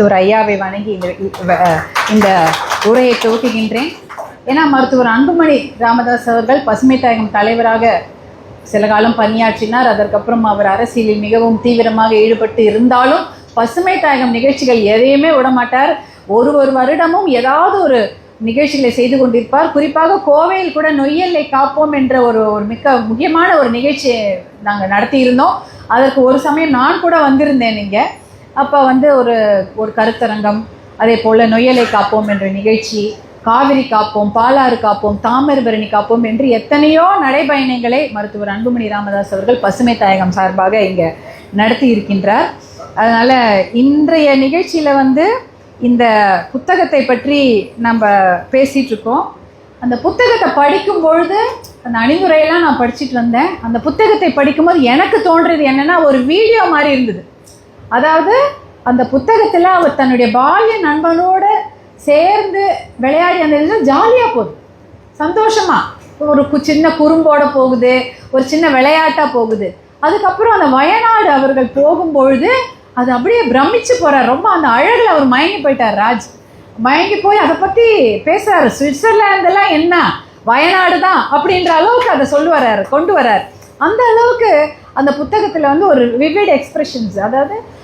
மருத்துவர் ஐயாவை வணங்கி இந்த இந்த உரையை துவக்குகின்றேன் ஏன்னா மருத்துவர் அன்புமணி ராமதாஸ் அவர்கள் பசுமை தாயகம் தலைவராக சில காலம் பணியாற்றினார். அதற்கப்புறம் அவர் அரசியலில் மிகவும் தீவிரமாக ஈடுபட்டு இருந்தாலும் பசுமை தாயகம் நிகழ்ச்சிகள் எதையுமே விடமாட்டார். ஒரு ஒரு வருடமும் ஏதாவது ஒரு நிகழ்ச்சிகளை செய்து கொண்டிருப்பார். குறிப்பாக கோவையில் கூட நொய்யல்லை காப்போம் என்ற ஒரு ஒரு மிக்க முக்கியமான ஒரு நிகழ்ச்சியை நாங்கள் நடத்தியிருந்தோம். அதற்கு ஒரு சமயம் நான் கூட வந்திருந்தேன் இங்கே. அப்போ வந்து ஒரு ஒரு கருத்தரங்கம் அதே போல் நொய்யலை காப்போம் என்ற நிகழ்ச்சி காவிரி காப்போம் பாலாறு காப்போம் தாமிரபரணி காப்போம் என்று எத்தனையோ நடைபயணங்களை மருத்துவர் அன்புமணி ராமதாஸ் அவர்கள் பசுமை தாயகம் சார்பாக இங்கே நடத்தி இருக்கின்றார். அதனால் இன்றைய நிகழ்ச்சியில் வந்து இந்த புத்தகத்தை பற்றி நம்ம பேசிகிட்ருக்கோம் அந்த புத்தகத்தை படிக்கும் பொழுது அந்த அணிவுரையெல்லாம் நான் படிச்சுட்டு வந்தேன். அந்த புத்தகத்தை படிக்கும்போது எனக்கு தோன்றது என்னென்னா ஒரு வீடியோ மாதிரி இருந்தது. அதாவது அந்த புத்தகத்தில் அவர் தன்னுடைய பால்ய நண்பனோட சேர்ந்து விளையாடி அந்த இதில் ஜாலியாக போகுது. சந்தோஷமாக ஒரு கு- சின்ன குறும்போட போகுது. ஒரு சின்ன விளையாட்டாக போகுது. அதுக்கப்புறம் அந்த வயநாடு அவர்கள் போகும்பொழுது அது அப்படியே பிரமிச்சு போகிறார் ரொம்ப அந்த அழகில் அவர் மயங்கி போயிட்டார் ராஜ். மயங்கி போய் அதை பற்றி பேசுகிறாரு சுவிட்சர்லாந்தெல்லாம் என்ன? வயநாடு தான். அப்படின்ற அளவுக்கு அதை சொல்லு வர்றாரு கொண்டு வர்றார். அந்த அளவுக்கு அந்த புத்தகத்தில் வந்து ஒரு விவிட் எக்ஸ்பிரஷன்ஸ் அதாவது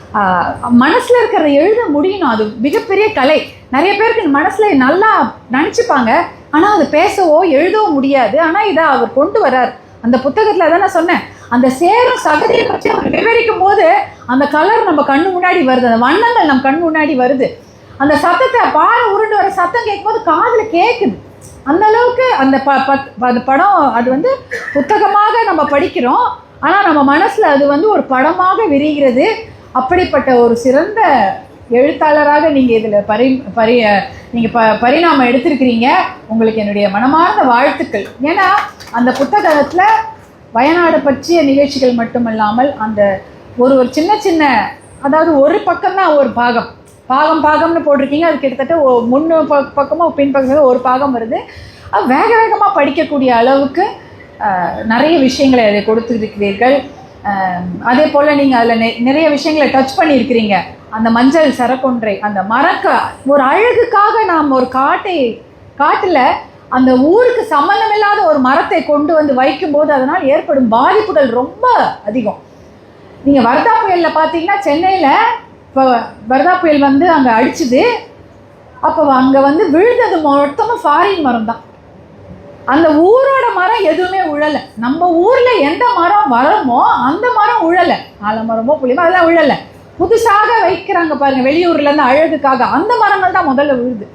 மனசில் இருக்கிறத எழுத முடியணும். அது மிகப்பெரிய கலை. நிறைய பேருக்கு மனசில் நல்லா நினச்சிப்பாங்க ஆனால் அது பேசவோ எழுதவோ முடியாது. ஆனால் இதை அவர் கொண்டு வர்றார். அந்த புத்தகத்தில் தான் நான் சொன்னேன். அந்த சேரும் சகதியை பற்றி அவர் விவரிக்கும் போது அந்த கலர் நம்ம கண்ணு முன்னாடி வருது. அந்த வண்ணங்கள் நம்ம கண் முன்னாடி வருது. அந்த சத்தத்தை பாறை உருண்டு வர சத்தம் கேட்கும்போது காதில் கேட்குது அந்த அளவுக்கு அந்த ப பத்- அந்த படம் அது வந்து புத்தகமாக நம்ம படிக்கிறோம். ஆனால் நம்ம மனசில் அது வந்து ஒரு படமாக விரிகிறது. அப்படிப்பட்ட ஒரு சிறந்த எழுத்தாளராக நீங்கள் இதில் பரி பரி நீங்கள் ப பரிணாமம் எடுத்திருக்கிறீங்க. உங்களுக்கு என்னுடைய மனமார்ந்த வாழ்த்துக்கள். ஏன்னா அந்த புத்தகத்தில் வயநாடு பற்றிய நிகழ்ச்சிகள் மட்டுமல்லாமல் அந்த ஒரு ஒரு சின்ன சின்ன அதாவது ஒரு பக்கம்தான் ஒரு பாகம். பாகம் பாகம்னு போட்டிருக்கீங்க. அது கிட்டத்தட்ட முன்னு ப- பக்கமும் பின் ஒரு பாகம் வருது. அது வேக வேகமாக படிக்கக்கூடிய அளவுக்கு நிறைய விஷயங்களை அதை கொடுத்துருக்கிறீர்கள். அதே போல் நீங்கள் அதில் நிறைய விஷயங்களை டச் பண்ணியிருக்கிறீங்க. அந்த மஞ்சள் சரக்கொன்றை அந்த மரக்க ஒரு அழகுக்காக நாம் ஒரு காட்டை காட்டில் அந்த ஊருக்கு சம்மந்தமில்லாத ஒரு மரத்தை கொண்டு வந்து வைக்கும்போது அதனால் ஏற்படும் பாதிப்புகள் ரொம்ப அதிகம். நீங்கள் வர்தா புயலில் பார்த்தீங்கன்னா சென்னையில் இப்போ வர்தா புயல் வந்து அங்கே அடிச்சுது. அப்போ அங்கே வந்து விழுந்தது மொத்தமாக ஃபாரின் மரம் தான் அந்த ஊரோட மரம் எதுவுமே உழலை. நம்ம ஊரில் எந்த மரம் வரமோ அந்த மரம் உழலை. ஆலமரமோ புளிமோ அதெல்லாம் உழலை. புதுசாக வைக்கிறாங்க பாருங்க வெளியூர்லேருந்து அழகுக்காக. அந்த மரங்கள் தான் முதல்ல விழுது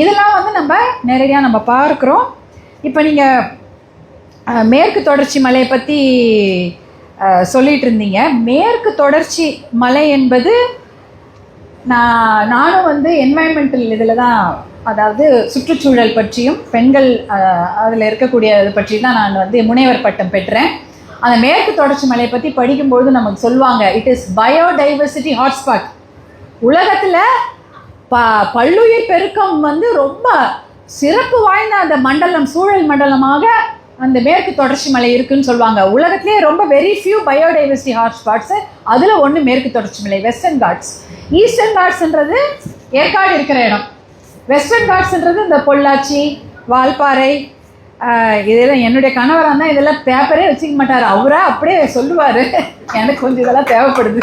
இதெல்லாம் வந்து நம்ம நேரடியாக நம்ம பார்க்குறோம். இப்போ நீங்கள் மேற்கு தொடர்ச்சி மலையை பற்றி சொல்லிட்டு இருந்தீங்க. மேற்கு தொடர்ச்சி மலை என்பது நான் நானும் வந்து என்வாயன்மெண்டல் இதில் தான் அதாவது சுற்றுச்சூழல் பற்றியும் பெண்கள் அதில் இருக்கக்கூடிய இது பற்றி தான் நான் வந்து முனைவர் பட்டம் பெற்றேன். அந்த மேற்கு தொடர்ச்சி மலையை பற்றி படிக்கும்பொழுது நமக்கு சொல்லுவாங்க இட் இஸ் பயோடைவர்சிட்டி ஹாட்ஸ்பாட் உலகத்தில் ப பல்லுயிர் பெருக்கம் வந்து ரொம்ப சிறப்பு வாய்ந்த அந்த மண்டலம் சூழல் மண்டலமாக அந்த மேற்கு தொடர்ச்சி மலை இருக்குன்னு சொல்லுவாங்க. உலகத்திலேயே ரொம்ப வெரி ஃபியூ பயோடைவர்சிட்டி ஹாட்ஸ்பாட்ஸு அதில் ஒன்று மேற்கு தொடர்ச்சி மலை வெஸ்டர்ன் காட்ஸ் ஈஸ்டர்ன் காட்ஸ்ன்றது ஏற்காடு இருக்கிற இடம். வெஸ்டர்ன் காட்ஸ்ன்றது இந்த பொள்ளாச்சி வால்பாறை இதெல்லாம் என்னுடைய கணவராக இருந்தால் இதெல்லாம் பேப்பரே வச்சுக்க மாட்டார். அவராக அப்படியே சொல்லுவார். எனக்கு கொஞ்சம் இதெல்லாம் தேவைப்படுது.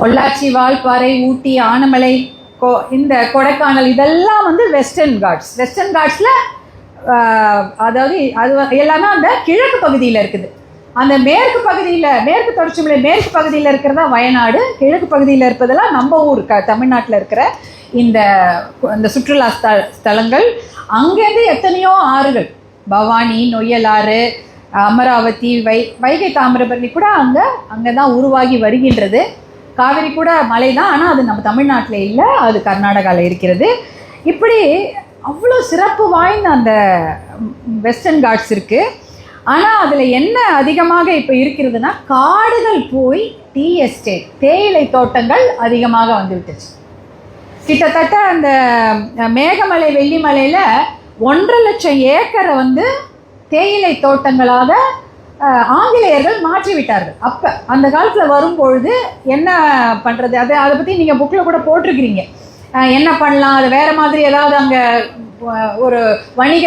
பொள்ளாச்சி வால்பாறை ஊட்டி ஆனமலை கோ இந்த கொடைக்கானல் இதெல்லாம் வந்து வெஸ்டர்ன் காட்ஸ் வெஸ்டர்ன் காட்ஸில் அதாவது அது எல்லாமே அந்த கிழக்கு பகுதியில் இருக்குது. அந்த மேற்கு பகுதியில் மேற்கு தொடர்ச்சி மலை மேற்கு பகுதியில் இருக்கிறதா வயநாடு கிழக்கு பகுதியில் இருப்பதெல்லாம் நம்ம ஊர் க தமிழ்நாட்டில் இருக்கிற இந்த இந்த சுற்றுலா ஸ்த ஸ்தலங்கள். அங்கேருந்து எத்தனையோ ஆறுகள். பவானி நொய்யலாறு அமராவதி வை வைகை தாமிரபரணி கூட அங்கே அங்கே தான் உருவாகி வருகின்றது. காவிரி கூட மலை தான் ஆனால் அது நம்ம தமிழ்நாட்டில் இல்லை அது கர்நாடகாவில் இருக்கிறது. இப்படி அவ்வளோ சிறப்பு வாய்ந்த அந்த வெஸ்டர்ன் காட்ஸ் இருக்குது ஆனால் அதில் என்ன அதிகமாக இப்போ இருக்கிறதுனா காடுகள் போய் டீ எஸ்டேட் தேயிலை தோட்டங்கள் அதிகமாக வந்துவிட்டுச்சு. கிட்டத்தட்ட அந்த மேகமலை வெள்ளிமலையில் ஒன்றரை லட்சம் ஏக்கரை வந்து தேயிலை தோட்டங்களாக ஆங்கிலேயர்கள் மாற்றிவிட்டார்கள். அப்போ அந்த காலத்தில் வரும்பொழுது என்ன பண்ணுறது அது அதை பற்றி நீங்கள் புக்கில் கூட போட்டிருக்கிறீங்க. என்ன பண்ணலாம்? அது வேறு மாதிரி ஏதாவது அங்கே ஒரு வணிக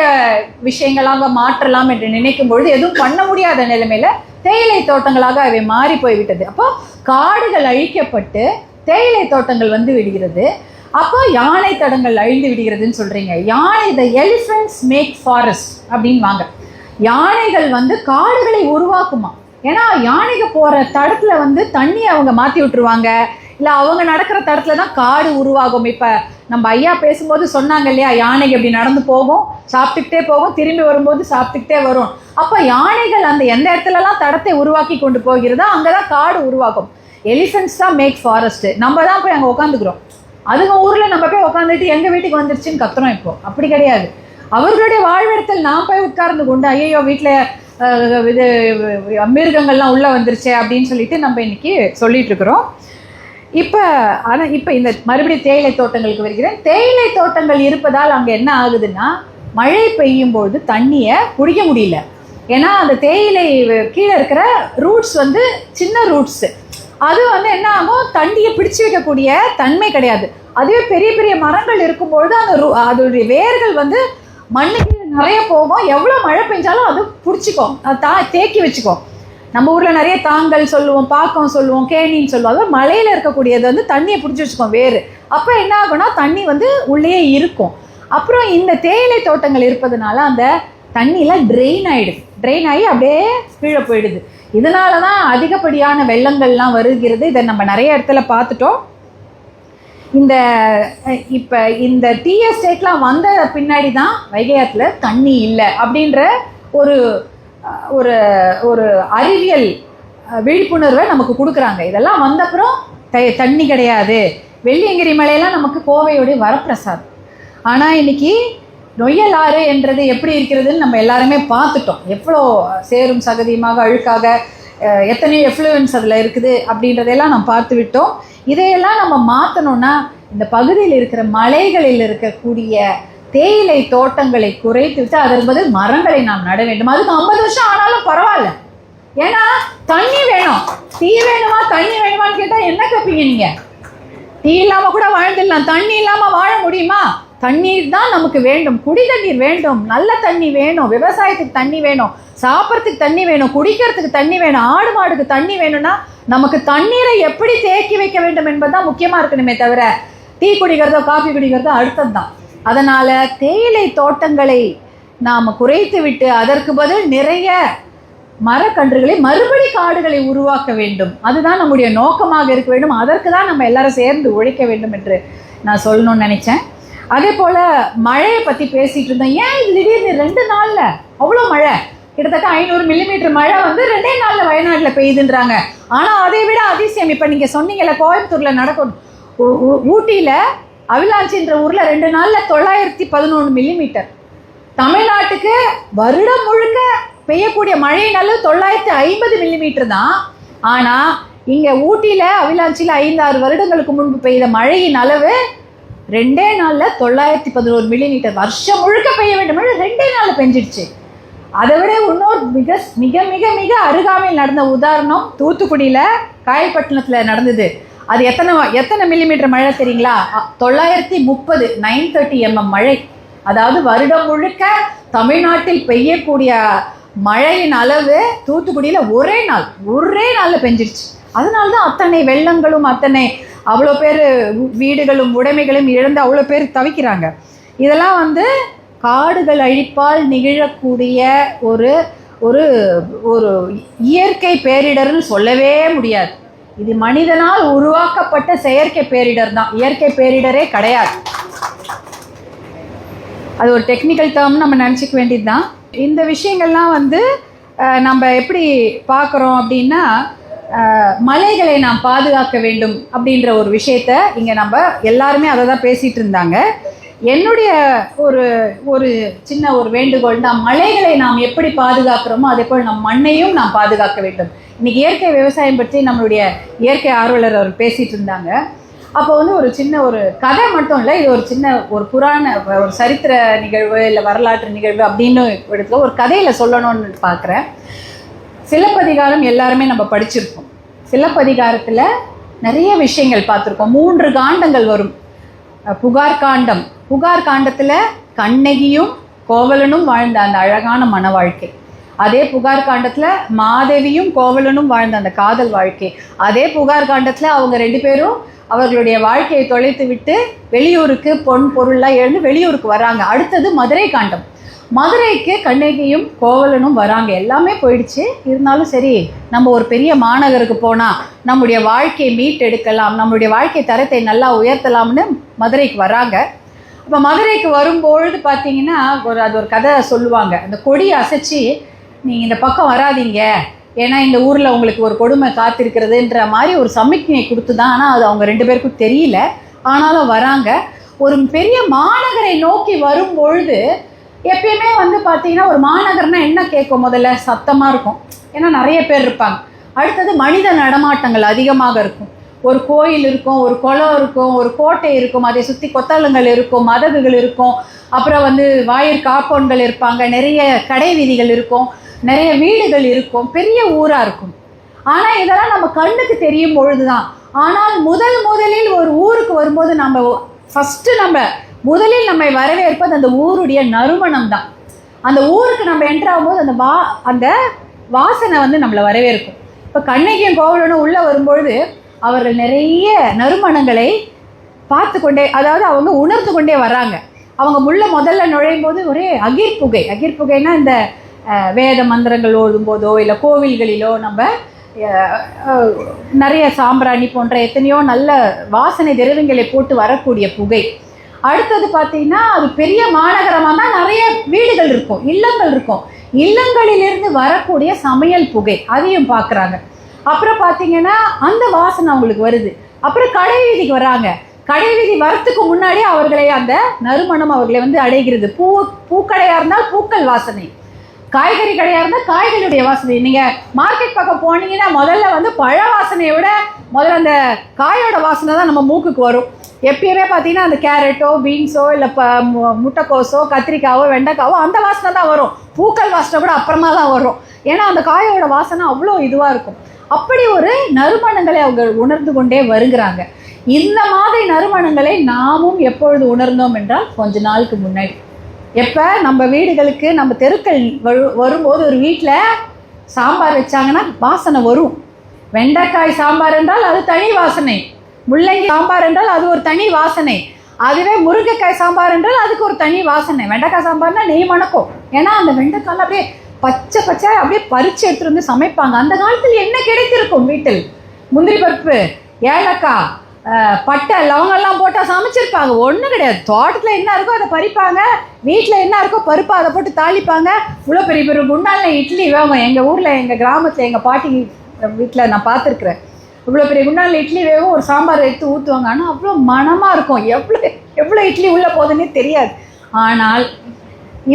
விஷயங்களாக மாற்றலாம் என்று நினைக்கும் பொழுது எதுவும் பண்ண முடியாத நிலைமையில தேயிலை தோட்டங்களாக அவை மாறி போய்விட்டது. அப்போ காடுகள் அழிக்கப்பட்டு தேயிலை தோட்டங்கள் வந்து விடுகிறது. அப்போ யானை தடங்கள் அழிந்து விடுகிறதுன்னு சொல்றீங்க. யானை த எலிஃபென்ட்ஸ் மேக் ஃபாரஸ்ட் அப்படின்வாங்க யானைகள் வந்து காடுகளை உருவாக்குமா. ஏன்னா யானைக்கு போற தடத்துல வந்து தண்ணி அவங்க மாத்தி விட்டுருவாங்க. இல்லை அவங்க நடக்கிற தடத்துல தான் காடு உருவாகும். இப்போ நம்ம ஐயா பேசும்போது சொன்னாங்க இல்லையா யானைகள் இப்படி நடந்து போகும் சாப்பிட்டுக்கிட்டே போகும் திரும்பி வரும்போது சாப்பிட்டுக்கிட்டே வரும். அப்போ யானைகள் அந்த எந்த இடத்துலலாம் தடத்தை உருவாக்கி கொண்டு போகிறதோ அங்கதான் காடு உருவாகும். எலிஃபென்ட்ஸ் தான் மேக் ஃபாரஸ்ட்டு நம்ம தான் போய் அங்கே உட்காந்துக்கிறோம் அதுங்க ஊரில் நம்ம போய் உட்காந்துட்டு எங்கள் வீட்டுக்கு வந்துருச்சுன்னு கத்துறோம் இப்போ. அப்படி கிடையாது. அவர்களுடைய வாழ்விடத்தில் நான் போய் உட்கார்ந்து கொண்டு ஐயோ வீட்டில் இது மிருகங்கள்லாம் உள்ளே வந்துருச்சே அப்படின்னு சொல்லிட்டு நம்ம இன்னைக்கு சொல்லிட்டு இருக்கிறோம். இப்போ ஆனால் இப்போ இந்த மறுபடியும் தேயிலை தோட்டங்களுக்கு வருகிறேன். தேயிலை தோட்டங்கள் இருப்பதால் அங்கே என்ன ஆகுதுன்னா மழை பெய்யும் பொழுது தண்ணியை குடிக்க முடியல. ஏன்னா அந்த தேயிலை கீழே இருக்கிற ரூட்ஸ் வந்து சின்ன ரூட்ஸு அது வந்து என்ன ஆகும் தண்ணியை பிடிச்சு வைக்கக்கூடிய தன்மை கிடையாது. அதுவே பெரிய பெரிய மரங்கள் இருக்கும்பொழுது அந்த ரூ அதோடைய வேர்கள் வந்து மண்ணுக்கு நிறைய போகும். எவ்வளோ மழை பெஞ்சாலும் அது பிடிச்சிக்கும். அது தா தேக்கி வச்சுக்கும். நம்ம ஊரில் நிறைய தாங்கல் சொல்லுவோம் பாக்கம் சொல்லுவோம் கேணின்னு சொல்லுவோம். அதுவும் மலையில் இருக்கக்கூடியது வந்து தண்ணியை பிடிச்சி வச்சுக்கோம் வேறு. அப்போ என்ன ஆகும்னா தண்ணி வந்து உள்ளேயே இருக்கும். அப்புறம் இந்த தேயிலை தோட்டங்கள் இருப்பதுனால அந்த தண்ணியெலாம் ட்ரெயின் ஆகிடுது ட்ரெயின் ஆகி அப்படியே கீழே போயிடுது. இதனால தான் அதிகப்படியான வெள்ளங்கள்லாம் வருகிறது. இதை நம்ம நிறைய இடத்துல பார்த்துட்டோம். இந்த இப்போ இந்த டீ எஸ்டேட்லாம் வந்த பின்னாடி தான் வைகையாத்துல தண்ணி இல்லை அப்படின்ற ஒரு ஒரு ஒரு அறிவியல் விழிப்புணர்வை நமக்கு கொடுக்குறாங்க. இதெல்லாம் வந்தப்புறம் த தண்ணி கிடையாது. வெள்ளியங்கிரி மலையெல்லாம் நமக்கு கோவையுடைய வரப்பிரசாதம். ஆனால் இன்னைக்கு நொய்யல் ஆறு என்றது எப்படி இருக்கிறதுன்னு நம்ம எல்லாருமே பார்த்துட்டோம். எவ்வளோ சேரும் சகதியுமாக அழுக்காக எத்தனை எஃப்ளூயன்ஸ் அதில் இருக்குது அப்படின்றதையெல்லாம் நம்ம பார்த்து விட்டோம். இதையெல்லாம் நம்ம மாற்றணும்னா இந்த பகுதியில் இருக்கிற மலைகளில் இருக்கக்கூடிய தேயிலை தோட்டங்களை குறைத்து விட்டு அதற்கு மரங்களை நாம் நட வேண்டும். அதுக்கு ஐம்பது வருஷம் ஆனாலும் பரவாயில்ல. ஏன்னா தண்ணி வேணும். டீ வேணுமா தண்ணி வேணுமான்னு கேட்டால் என்ன கேட்பீங்க நீங்கள் டீ இல்லாம கூட வாழ்ந்துடலாம். தண்ணி இல்லாம வாழ முடியுமா? தண்ணீர் தான் நமக்கு வேண்டும். குடி தண்ணீர் வேண்டும். நல்ல தண்ணி வேணும். விவசாயத்துக்கு தண்ணி வேணும். சாப்பிட்றதுக்கு தண்ணி வேணும். குடிக்கிறதுக்கு தண்ணி வேணும். ஆடு மாடுக்கு தண்ணி வேணும்னா நமக்கு தண்ணீரை எப்படி தேக்கி வைக்க வேண்டும் என்பதுதான் முக்கியமா இருக்கணுமே தவிர டீ குடிக்கிறதோ காஃபி குடிக்கிறதோ அடுத்தது தான் அதனால் தேயிலை தோட்டங்களை நாம் குறைத்து விட்டு அதற்கு பதில் நிறைய மரக்கன்றுகளை மறுபடி காடுகளை உருவாக்க வேண்டும். அதுதான் நம்முடைய நோக்கமாக இருக்க வேண்டும். அதற்கு தான் நம்ம எல்லாரும் சேர்ந்து உழைக்க வேண்டும் என்று நான் சொல்லணும்னு நினச்சேன். அதே போல் மழையை பற்றி பேசிகிட்டு இருந்தேன். ஏன் இது திடீர்னு ரெண்டு நாளில்? அவ்வளோ மழை. கிட்டத்தட்ட ஐநூறு மில்லிமீட்டர் மழை வந்து ரெண்டே நாளில் வயநாட்டில் பெய்யுதுன்றாங்க. ஆனால் அதை விட அதிசயம். இப்போ நீங்கள் சொன்னீங்கல்ல கோயம்புத்தூரில் நடக்கும் ஊ- அவிலாச்சின்ற ஊரில் ரெண்டு நாளில் தொள்ளாயிரத்தி பதினொன்று மில்லிமீட்டர் தமிழ்நாட்டுக்கு வருடம் முழுக்க பெய்யக்கூடிய மழையின் அளவு தொள்ளாயிரத்தி ஐம்பது மில்லிமீட்டர் தான். ஆனால் இங்கே ஊட்டியில் அவிலாச்சியில் ஐந்தாறு வருடங்களுக்கு முன்பு பெய்த மழையின் அளவு ரெண்டே நாளில் தொள்ளாயிரத்தி பதினோரு மில்லிமீட்டர் வருஷம் முழுக்க பெய்ய வேண்டும். ரெண்டே நாளில் பெஞ்சிடுச்சு. அதை விட இன்னொரு மிக மிக மிக மிக அருகாமையில் நடந்த உதாரணம் தூத்துக்குடியில் காயல்பட்டினத்தில் நடந்தது. அது எத்தனை எத்தனை மில்லிமீட்டர் மழை தெரியுங்களா? தொள்ளாயிரத்தி முப்பது நைன் தேர்ட்டி எம்எம் மழை. அதாவது வருடம் முழுக்க தமிழ்நாட்டில் பெய்யக்கூடிய மழையின் அளவு தூத்துக்குடியில் ஒரே நாள் ஒரே நாளில் பெஞ்சிருச்சு. அதனால தான் அத்தனை வெள்ளங்களும் அத்தனை அவ்வளோ பேர் வீடுகளும் உடைமைகளும் இழந்து அவ்வளோ பேர் தவிக்கிறாங்க. இதெல்லாம் வந்து காடுகள் அழிப்பால் நிகழக்கூடிய ஒரு ஒரு ஒரு இயற்கை பேரிடர்னு சொல்லவே முடியாது. இது மனிதனால் உருவாக்கப்பட்ட செயற்கை பேரிடர் தான். இயற்கை பேரிடரே கிடையாது. அது ஒரு டெக்னிக்கல் டேர்ம் நம்ம நினச்சிக்க வேண்டியது தான் இந்த விஷயங்கள்லாம் வந்து நம்ம எப்படி பார்க்குறோம் அப்படின்னா மலைகளை நாம் பாதுகாக்க வேண்டும் அப்படின்ற ஒரு விஷயத்த இங்கே நம்ம எல்லாருமே அதை தான் பேசிகிட்டு இருந்தாங்க. என்னுடைய ஒரு ஒரு சின்ன ஒரு வேண்டுகோள் தான் மலைகளை நாம் எப்படி பாதுகாக்கிறோமோ அதே போல் நம் மண்ணையும் நாம் பாதுகாக்க வேண்டும். இன்னைக்கு இயற்கை விவசாயம் பற்றி நம்மளுடைய இயற்கை ஆர்வலர் அவர் பேசிட்டு இருந்தாங்க. அப்போ வந்து ஒரு சின்ன ஒரு கதை மட்டும் இல்லை இது ஒரு சின்ன ஒரு புராண ஒரு சரித்திர நிகழ்வு இல்லை வரலாற்று நிகழ்வு அப்படின்னு இடத்துல ஒரு கதையில் சொல்லணும்னு பார்க்குறேன் சிலப்பதிகாரம் எல்லாருமே நம்ம படிச்சிருப்போம். சிலப்பதிகாரத்தில் நிறைய விஷயங்கள் பார்த்துருக்கோம். மூன்று காண்டங்கள் வரும். புகார் காண்டம். புகார் காண்டத்தில் கண்ணகியும் கோவலனும் வாழ்ந்த அந்த அழகான மன வாழ்க்கை. அதே புகார் காண்டத்தில் மாதவியும் கோவலனும் வாழ்ந்த அந்த காதல் வாழ்க்கை. அதே புகார் காண்டத்தில் அவங்க ரெண்டு பேரும் அவர்களுடைய வாழ்க்கையை தொலைத்து விட்டு வெளியூருக்கு பொன் பொருள்லாம் எழுந்து வெளியூருக்கு வராங்க அடுத்தது மதுரை காண்டம். மதுரைக்கு கண்ணகியும் கோவலனும் வராங்க. எல்லாமே போயிடுச்சு. இருந்தாலும் சரி நம்ம ஒரு பெரிய மாநகருக்கு போனால் நம்முடைய வாழ்க்கையை மீட்டெடுக்கலாம் நம்மளுடைய வாழ்க்கை தரத்தை நல்லா உயர்த்தலாம்னு மதுரைக்கு வராங்க. இப்போ மதுரைக்கு வரும்பொழுது பார்த்தீங்கன்னா ஒரு அது ஒரு கதை சொல்லுவாங்க. அந்த கொடியை அசைச்சு நீங்கள் இந்த பக்கம் வராதீங்க. ஏன்னா இந்த ஊரில் உங்களுக்கு ஒரு கொடுமை காத்திருக்கிறதுன்ற மாதிரி ஒரு சமிக்ஞை கொடுத்து தான் ஆனால் அது அவங்க ரெண்டு பேருக்கும் தெரியல. ஆனாலும் வராங்க. ஒரு பெரிய மாநகரை நோக்கி வரும்பொழுது எப்பயுமே வந்து பார்த்தீங்கன்னா ஒரு மாநகர்னா என்ன கேட்கும்? முதல்ல சத்தமாக இருக்கும். ஏன்னா நிறைய பேர் இருப்பாங்க. அடுத்தது மனித நடமாட்டங்கள் அதிகமாக இருக்கும். ஒரு கோயில் இருக்கும் ஒரு குளம் இருக்கும் ஒரு கோட்டை இருக்கும் அதை சுற்றி கொத்தளங்கள் இருக்கும் மதகுகள் இருக்கும். அப்புறம் வந்து வாயிற் காப்போன்கள் இருப்பாங்க நிறைய கடை வீதிகள் இருக்கும் நிறைய வீடுகள் இருக்கும் பெரிய ஊராக இருக்கும். ஆனால் இதெல்லாம் நம்ம கண்ணுக்கு தெரியும் பொழுது தான் ஆனால் முதல் முதலில் ஒரு ஊருக்கு வரும்போது நம்ம ஃபஸ்ட்டு நம்ம முதலில் நம்மை வரவேற்பது அந்த ஊருடைய நறுமணம் தான் அந்த ஊருக்கு நம்ம என்ட்ரு ஆகும்போது அந்த வா அந்த வாசனை வந்து நம்மளை வரவேற்கும். இப்போ கண்ணகியும் கோவலனும் உள்ளே வரும்பொழுது அவர்கள் நிறைய நறுமணங்களை பார்த்து கொண்டே அதாவது அவங்க உணர்ந்து கொண்டே வர்றாங்க. அவங்க முள்ள முதல்ல நுழையும் போது ஒரே அகிர் புகை இந்த வேத மந்திரங்கள் ஓடும் போதோ இல்லை கோவில்களிலோ நம்ம நிறைய சாம்பிராணி போன்ற எத்தனையோ நல்ல வாசனை திரவங்களை போட்டு வரக்கூடிய புகை. அடுத்தது பார்த்தீங்கன்னா அது பெரிய மாநகரமாக தான் நிறைய வீடுகள் இருக்கும் இல்லங்கள் இருக்கும். இல்லங்களிலிருந்து வரக்கூடிய சமையல் புகை அதையும் பார்க்குறாங்க. அப்புறம் பார்த்தீங்கன்னா அந்த வாசனை அவங்களுக்கு வருது. அப்புறம் கடை வீதிக்கு வராங்க. கடை வீதி வரத்துக்கு முன்னாடி அவர்களை அந்த நறுமணம் அவர்களை வந்து அடைகிறது. பூ பூக்கடையாக இருந்தால் பூக்கள் வாசனை. காய்கறி கடையாக இருந்தால் காய்கறியுடைய வாசனை. நீங்கள் மார்க்கெட் பக்கம் போனீங்கன்னா முதல்ல வந்து பழ வாசனையை விட முதல்ல அந்த காயோட வாசனை தான் நம்ம மூக்குக்கு வரும். எப்பயுமே பார்த்தீங்கன்னா அந்த கேரட்டோ பீன்ஸோ இல்லை ப மு- முட்டைக்கோஸோ கத்திரிக்காவோ வெண்டைக்காவோ அந்த வாசனை தான் வரும். பூக்கள் வாசனை கூட அப்புறமா தான் வரும். ஏன்னா அந்த காயோட வாசனை அவ்வளோ இதுவாக இருக்கும். அப்படி ஒரு நறுமணங்களை அவங்க உணர்ந்து கொண்டே வருகிறாங்க. இந்த மாதிரி நறுமணங்களை நாமும் எப்பொழுது உணர்ந்தோம் என்றால் கொஞ்ச நாளுக்கு முன்னாடி. எப்போ நம்ம வீடுகளுக்கு நம்ம தெருக்கள் வரு வரும்போது ஒரு வீட்டில் சாம்பார் வச்சாங்கன்னா வாசனை வரும். வெண்டைக்காய் சாம்பார் என்றால் அது தனி வாசனை. முள்ளங்கி சாம்பார் என்றால் அது ஒரு தனி வாசனை. அதுவே முருங்கைக்காய் சாம்பார் என்றால் அதுக்கு ஒரு தனி வாசனை. வெண்டைக்காய் சாம்பார்னா நெய் மணக்கும். ஏன்னா அந்த வெண்டைக்காயில் அப்படியே பச்சை பச்சை அப்படியே பறிச்சு எடுத்துட்டு வந்து சமைப்பாங்க. அந்த காலத்தில் என்ன கிடைத்திருக்கும் வீட்டில்? முந்திரி பருப்பு ஏலக்காய் பட்டை லவங்கெல்லாம் போட்டால் சமைச்சிருப்பாங்க. ஒன்றும் கிடையாது. தோட்டத்தில் என்ன இருக்கோ அதை பறிப்பாங்க. வீட்டில் என்ன இருக்கோ பருப்பு அதை போட்டு தாளிப்பாங்க. இவ்வளோ பெரிய பெரிய குண்டானில் இட்லி. வேகும் எங்கள் ஊரில் எங்கள் கிராமத்தில் எங்கள் பாட்டி வீட்டில் நான் பார்த்துருக்குறேன். இவ்வளோ பெரிய குண்டானில் இட்லி வேகும் ஒரு சாம்பார் எடுத்து ஊற்றுவாங்க ஆனால் அவ்வளோ மணமாக இருக்கும். எவ்வளோ எவ்வளோ இட்லி உள்ளே போகுதுன்னே தெரியாது. ஆனால்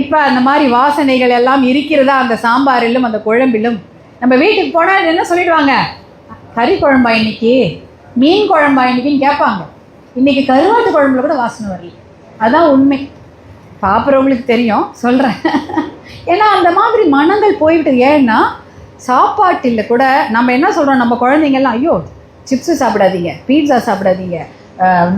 இப்போ அந்த மாதிரி வாசனைகள் எல்லாம் இருக்கிறதா அந்த சாம்பாரிலும் அந்த குழம்பிலும்? நம்ம வீட்டுக்கு போனால் என்ன சொல்லிடுவாங்க? கறி குழம்பா இன்னைக்கு? மீன் குழம்பா இன்னைக்குன்னு கேட்பாங்க. இன்னைக்கு கருவாட்டு குழம்புல கூட வாசனை வரல. அதான் உண்மை. பார்க்குறவங்களுக்கு தெரியும். சொல்கிறேன் ஏன்னா அந்த மாதிரி மனங்கள் போய்விட்டது. ஏன்னா சாப்பாட்டில் கூட நம்ம என்ன சொல்கிறோம் நம்ம குழந்தைங்கள்லாம் ஐயோ சிப்ஸு சாப்பிடாதீங்க பீட்சா சாப்பிடாதீங்க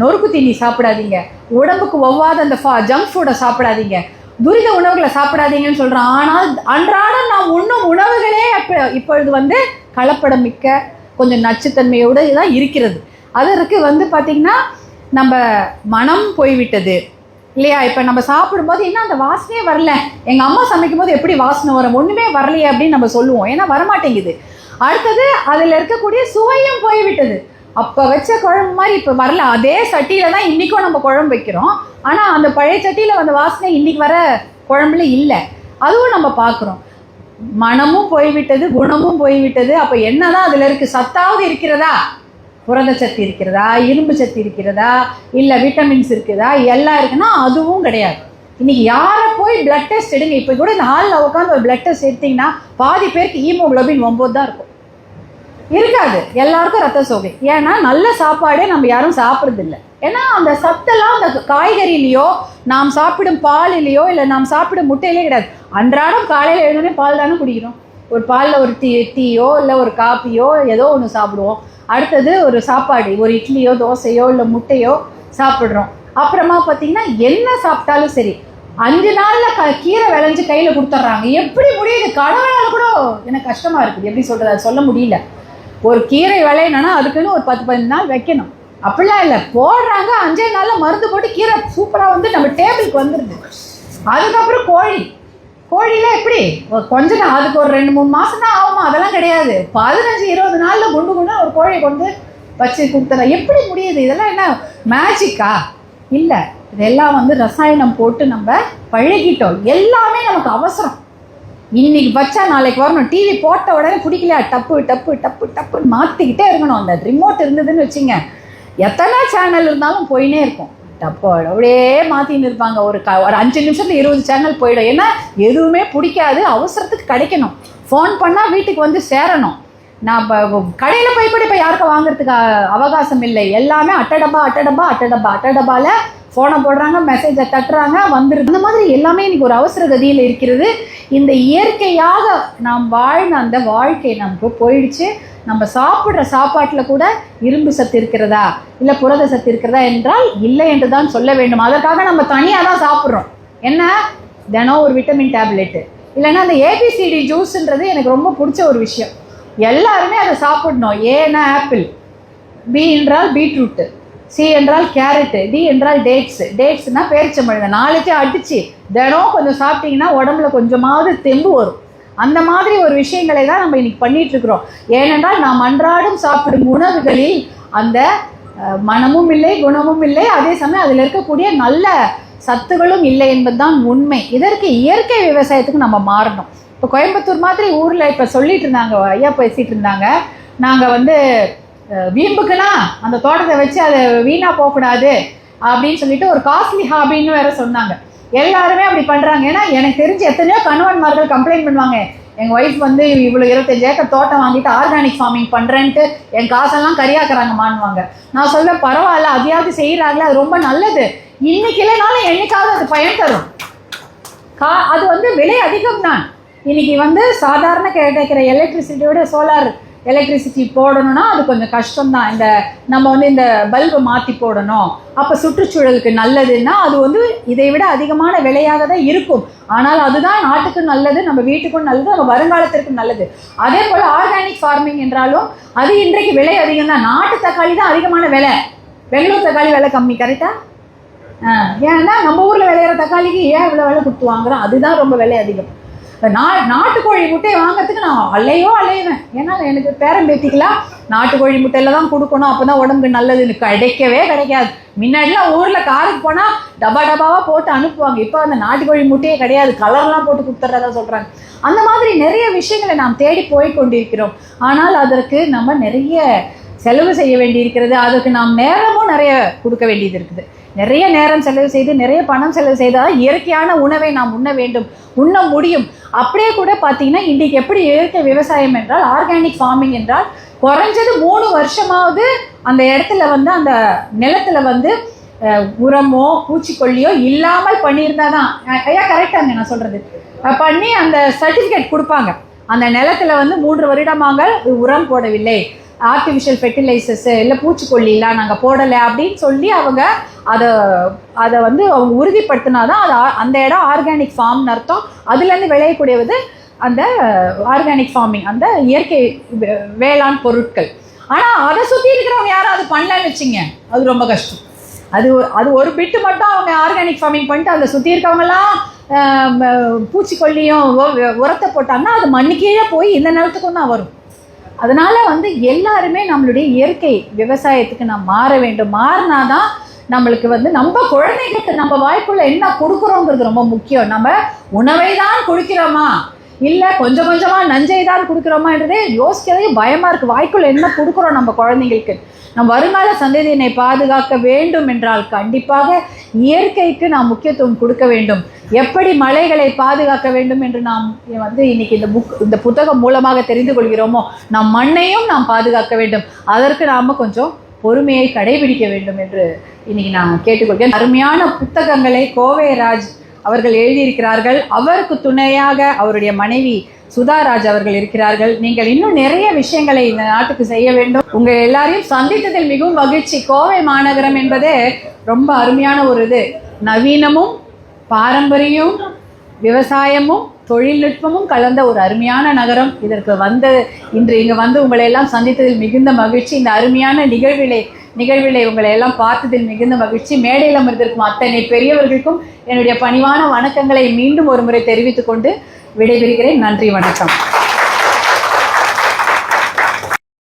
நொறுக்கு தீனி சாப்பிடாதீங்க உடம்புக்கு ஒவ்வாத அந்த ஃபா ஜங்க் ஃபுட்டை சாப்பிடாதீங்க துரித உணவுகளை சாப்பிடாதீங்கன்னு சொல்கிறோம் ஆனால் அன்றாடம் நாம் உண்ணும் உணவுகளே அப்போ இப்பொழுது வந்து கலப்படம் மிக்க கொஞ்சம் நச்சுத்தன்மையோடு தான் இருக்கிறது. அதற்கு வந்து பார்த்திங்கன்னா நம்ம மனம் போய்விட்டது. இல்லையா? இப்போ நம்ம சாப்பிடும்போது இன்னும் அந்த வாசனையே வரல. எங்கள் அம்மா சமைக்கும் போது எப்படி வாசனை வரும்? ஒன்றுமே வரலையே அப்படின்னு நம்ம சொல்லுவோம். ஏன்னா வரமாட்டேங்குது. அடுத்தது அதில் இருக்கக்கூடிய சுவையும் போய்விட்டது. அப்போ வச்ச குழம்பு மாதிரி இப்போ வரல. அதே சட்டியில் தான் இன்றைக்கும் நம்ம குழம்பு வைக்கிறோம். ஆனால் அந்த பழைய சட்டியில் வந்த வாசனை இன்றைக்கி வர குழம்புல இல்லை. அதுவும் நம்ம பார்க்குறோம். மனமும் போய்விட்டது குணமும் போய்விட்டது. அப்போ என்னதான் அதில் இருக்குது சத்தாவது இருக்கிறதா? புரத சத்து இருக்கிறதா? இரும்பு சத்து இருக்கிறதா? இல்லை விட்டமின்ஸ் இருக்குதா? எல்லாம் இருக்குன்னா அதுவும் கிடையாது. இன்னைக்கு யாரை போய் பிளட் டெஸ்ட் எடுங்க? இப்போ கூட இந்த ஹாலில் உட்காந்து ஒரு பிளட் டெஸ்ட் எடுத்தீங்கன்னா பாதி பேருக்கு ஹீமோகுளோபின் ஒம்பது தான் இருக்கும். இருக்காது. எல்லாருக்கும் ரத்த சோகை. ஏன்னா நல்ல சாப்பாடே நம்ம யாரும் சாப்பிட்றதில்ல. ஏன்னா அந்த சத்தெல்லாம் அந்த காய்கறிலேயோ நாம் சாப்பிடும் பாலிலேயோ இல்லை நாம் சாப்பிடும் முட்டையிலே கிடையாது. அன்றாடம் காலையில் எழுந்தோடனே பால் தானே குடிக்கிறோம். ஒரு பாலில் ஒரு டீ டீயோ இல்லை ஒரு காப்பியோ ஏதோ ஒன்று சாப்பிடுவோம். அடுத்தது ஒரு சாப்பாடு ஒரு இட்லியோ தோசையோ இல்லை முட்டையோ சாப்பிட்றோம். அப்புறமா பார்த்தீங்கன்னா என்ன சாப்பிட்டாலும் சரி அஞ்சு நாளில் க கீரை விளைஞ்சு கையில் கொடுத்துட்றாங்க எப்படி முடியுது? கடவுளால் கூட எனக்கு கஷ்டமாக இருக்குது. எப்படி சொல்கிறது அது சொல்ல முடியல. ஒரு கீரை விளையணும்னா அதுக்குன்னு ஒரு பத்து பதினஞ்சு நாள் வைக்கணும். அப்படிலாம் இல்லை. போடுறாங்க. அஞ்சே நாளில் மருந்து போட்டு கீரை சூப்பராக வந்து நம்ம டேபிளுக்கு வந்துடுது அதுக்கப்புறம் கோழி. கோழிலாம் எப்படி? கொஞ்சம் கொஞ்ச நாள் அதுக்கு ஒரு ரெண்டு மூணு மாதம் தான் ஆகுமா? அதெல்லாம் கிடையாது. பதினஞ்சு இருபது நாளில் குண்டு குண்டு ஒரு கோழி கொண்டு வச்சு கொடுத்துடலாம். எப்படி முடியுது? இதெல்லாம் என்ன மேஜிக்கா இல்லை. இதெல்லாம் வந்து ரசாயனம் போட்டு நம்ம பழகிட்டோம். எல்லாமே நமக்கு அவசரம். இன்னைக்கு வச்சா நாளைக்கு வரணும். டிவி போட்ட உடனே பிடிக்கலையா? டப்பு டப்பு டப்பு டப்புன்னு மாற்றிக்கிட்டே இருக்கணும். அந்த ரிமோட் இருந்ததுன்னு வச்சுங்க. எத்தனை சேனல் இருந்தாலும் போயினே இருக்கும். டப்போ அப்படியே மாற்றின்னு இருப்பாங்க. ஒரு க ஒரு அஞ்சு நிமிஷத்துல இருபது சேனல் போயிடும். ஏன்னா எதுவுமே பிடிக்காது. அவசரத்துக்கு கிடைக்கணும். ஃபோன் பண்ணால் வீட்டுக்கு வந்து சேரணும். நான் இப்போ கடையில் போய் கூட இப்போ யாருக்கும் வாங்குறதுக்கு அவகாசம் இல்லை. எல்லாமே அட்டடப்பா அட்டடப்பா அட்டடப்பா. அட்டடப்பால ஃபோனை போடுறாங்க மெசேஜை தட்டுறாங்க வந்துடுது அந்த மாதிரி எல்லாமே இன்றைக்கி ஒரு அவசர கதியில் இருக்கிறது. இந்த இயற்கையாக நாம் வாழ்ந்த அந்த வாழ்க்கை நமக்கு போயிடுச்சு. நம்ம சாப்பிட்ற சாப்பாட்டில் கூட இரும்பு சத்து இருக்கிறதா? இல்லை புரத சத்து இருக்கிறதா என்றால் இல்லை என்று தான் சொல்ல வேண்டும். அதற்காக நம்ம தனியாக தான் சாப்பிட்றோம். என்ன? தினம் ஒரு விட்டமின் டேப்லெட்டு இல்லைன்னா அந்த ஏபிசிடி ஜூஸ்ன்றது எனக்கு ரொம்ப பிடிச்ச ஒரு விஷயம். எல்லாருமே அதை சாப்பிடணும். ஏன்னா ஆப்பிள் பி என்றால் பீட்ரூட்டு சி என்றால் கேரட்டு டி என்றால் டேட்ஸ் டேட்ஸ்னால் பேரிச்சம்பழங்க. நாளைக்கே அடித்து தினம் கொஞ்சம் சாப்பிட்டீங்கன்னா உடம்புல கொஞ்சமாவது தெம்பு வரும். அந்த மாதிரி ஒரு விஷயங்களை தான் நம்ம இன்னைக்கு பண்ணிகிட்ருக்குறோம் ஏனென்றால் நாம் அன்றாடம் சாப்பிடும் உணவுகளில் அந்த மனமும் இல்லை குணமும் இல்லை. அதே சமயம் அதில் இருக்கக்கூடிய நல்ல சத்துகளும் இல்லை என்பதுதான் உண்மை. இதற்கு இயற்கை விவசாயத்துக்கு நம்ம மாறணும். இப்போ கோயம்புத்தூர் மாதிரி ஊரில் இப்போ சொல்லிட்டு இருந்தாங்க ஐயா பேசிகிட்டு இருந்தாங்க. நாங்கள் வந்து வீம்புக்கெல்லாம் அந்த தோட்டத்தை வச்சு அதை வீணாக போகக்கூடாது அப்படின்னு சொல்லிட்டு ஒரு காஸ்ட்லி ஹாபின்னு வேற சொன்னாங்க. எல்லாருமே அப்படி பண்ணுறாங்க ஏன்னா எனக்கு தெரிஞ்சு எத்தனையோ கணவன்மார்கள் கம்ப்ளைண்ட் பண்ணுவாங்க. எங்கள் ஒய்ஃப் வந்து இவ்வளோ இருபத்தஞ்சு ஏக்கர் தோட்டம் வாங்கிட்டு ஆர்கானிக் ஃபார்மிங் பண்ணுறேன்ட்டு என் காசெல்லாம் கரியாக்குறாங்கம்மான்வாங்க நான் சொல்வேன் பரவாயில்ல அதையாவது செய்கிறாங்களே அது ரொம்ப நல்லது. இன்னைக்கு இல்லைனாலும் என்னைக்காவது அது பயன் தரும். கா அது வந்து விலை அதிகம் தான். இன்றைக்கி வந்து சாதாரண கிடைக்கிற எலக்ட்ரிசிட்டியோட சோலார் எலக்ட்ரிசிட்டி போடணும்னா அது கொஞ்சம் கஷ்டம்தான். இந்த நம்ம வந்து இந்த பல்பை மாற்றி போடணும். அப்போ சுற்றுச்சூழலுக்கு நல்லதுன்னா அது வந்து இதை விட அதிகமான விலையாக தான் இருக்கும். ஆனால் அதுதான் நாட்டுக்கு நல்லது நம்ம வீட்டுக்கும் நல்லது நம்ம வருங்காலத்திற்கும் நல்லது. அதே போல் ஆர்கானிக் ஃபார்மிங் என்றாலும் அது இன்றைக்கு விலை அதிகம் தான் நாட்டு தக்காளி தான் அதிகமான விலை. பெங்களூர் தக்காளி விலை கம்மி கரெக்டாக ஏன்னா நம்ம ஊரில் விளையிற தக்காளிக்கு ஏன் இவ்வளோ விலை கொடுத்து வாங்குறோம்? அதுதான் ரொம்ப விலை அதிகம். இப்போ நா நாட்டுக்கோழி முட்டையை வாங்குறதுக்கு நான் அலையோ அலையுவேன் ஏன்னா எனக்கு பேரம்பேத்திக்கலாம் நாட்டுக்கோழி முட்டையில தான் கொடுக்கணும். அப்போ தான் உடம்புக்கு நல்லதுன்னு கிடைக்கவே கிடைக்காது. முன்னாடிலாம் ஊரில் காருக்கு போனால் டபா டபாவாக போட்டு அனுப்புவாங்க. இப்போ அந்த நாட்டுக்கோழி முட்டையே கிடையாது. கலர்லாம் போட்டு கொடுத்துட்றதா சொல்கிறாங்க அந்த மாதிரி நிறைய விஷயங்களை நாம் தேடி போய் கொண்டிருக்கிறோம். ஆனால் அதற்கு நம்ம நிறைய செலவு செய்ய வேண்டியிருக்கிறது. அதுக்கு நாம் நேரமும் நிறைய கொடுக்க வேண்டியது இருக்குது. நிறைய நேரம் செலவு செய்து நிறைய பணம் செலவு செய்தால் இயற்கையான உணவை நாம் உண்ண வேண்டும் உண்ண முடியும். அப்படியே கூட பார்த்தீங்கன்னா இன்றைக்கு எப்படி இயற்கை விவசாயம் என்றால் ஆர்கானிக் ஃபார்மிங் என்றால் குறைஞ்சது மூணு வருஷமாவது அந்த இடத்துல வந்து அந்த நிலத்துல வந்து உரமோ பூச்சிக்கொல்லியோ இல்லாமல் பண்ணியிருந்தா தான். ஐயா கரெக்டாங்க நான் சொல்கிறது பண்ணி அந்த சர்டிஃபிகேட் கொடுப்பாங்க. அந்த நிலத்துல வந்து மூன்று வருடமாக உரம் போடவில்லை. ஆர்டிஃபிஷியல் ஃபெர்டிலைசர்ஸு இல்லை பூச்சிக்கொல்லிலாம் நாங்கள் போடலை அப்படின்னு சொல்லி அவங்க அதை அதை வந்து அவங்க உறுதிப்படுத்தினா தான் அது அந்த இடம் ஆர்கானிக் ஃபார்ம்னு அர்த்தம். அதுலேருந்து விளையக்கூடியது அந்த ஆர்கானிக் ஃபார்மிங் அந்த இயற்கை வே- வேளாண் பொருட்கள். ஆனால் அதை சுற்றி இருக்கிறவங்க யாரும் அது பண்ணலன்னு வச்சுங்க அது ரொம்ப கஷ்டம். அது அது ஒரு பிட்டு மட்டும் அவங்க ஆர்கானிக் ஃபார்மிங் பண்ணிட்டு அதை சுற்றி இருக்கவங்களாம் பூச்சிக்கொல்லியும் உரத்தை போட்டாங்கன்னா அது மண்ணு கீழே போய் இந்த நிலத்துக்கும் தான் வரும். அதனால் வந்து எல்லாருமே நம்மளுடைய இயற்கை விவசாயத்துக்கு நாம் மாற வேண்டும். மாறினாதான் நம்மளுக்கு வந்து நம்ம குழந்தைகளுக்கு நம்ம வாய்ப்புள்ள என்ன கொடுக்குறோங்கிறது ரொம்ப முக்கியம். நம்ம உணவை தான் கொடுக்கிறோமா? இல்லை கொஞ்சம் கொஞ்சமாக நஞ்சை தான் கொடுக்குறோமான்றதே யோசிக்கிறதே பயமாக இருக்குது வாய்க்குள்ள என்ன கொடுக்குறோம் நம்ம குழந்தைங்களுக்கு? நம் வருங்கால சந்ததியினை பாதுகாக்க வேண்டும் என்றால் கண்டிப்பாக இயற்கைக்கு நாம் முக்கியத்துவம் கொடுக்க வேண்டும். எப்படி மலைகளை பாதுகாக்க வேண்டும் என்று நாம் வந்து இன்னைக்கு இந்த புக் இந்த புத்தகம் மூலமாக தெரிந்து கொள்கிறோமோ நம் மண்ணையும் நாம் பாதுகாக்க வேண்டும். அதற்கு நாம் கொஞ்சம் பொறுமையை கடைபிடிக்க வேண்டும் என்று இன்னைக்கு நான் கேட்டுக்கொள்கிறேன். அருமையான புத்தகங்களை கோவை ராஜ் அவர்கள் எழுதியிருக்கிறார்கள். அவருக்கு துணையாக அவருடைய மனைவி சுதாராஜ் அவர்கள் இருக்கிறார்கள். நீங்கள் இன்னும் நிறைய விஷயங்களை இந்த நாட்டுக்கு செய்ய வேண்டும். உங்கள் எல்லாரையும் சந்தித்ததில் மிகவும் மகிழ்ச்சி. கோவை மாநகரம் என்பதே ரொம்ப அருமையான ஒரு இது. நவீனமும் பாரம்பரியம் விவசாயமும் தொழில்நுட்பமும் கலந்த ஒரு அருமையான நகரம் இதற்கு வந்து இன்று இங்கே வந்து உங்களை எல்லாம் சந்தித்ததில் மிகுந்த மகிழ்ச்சி. இந்த அருமையான நிகழ்விலை நிகழ்விலை உங்களை எல்லாம் பார்த்ததில் மிகுந்த மகிழ்ச்சி. மேடையில் அமர்ந்திருக்கும் அத்தனை பெரியவர்களுக்கும் என்னுடைய பணிவான வணக்கங்களை மீண்டும் ஒரு முறை தெரிவித்துக்கொண்டு விடைபெறுகிறேன். நன்றி வணக்கம்.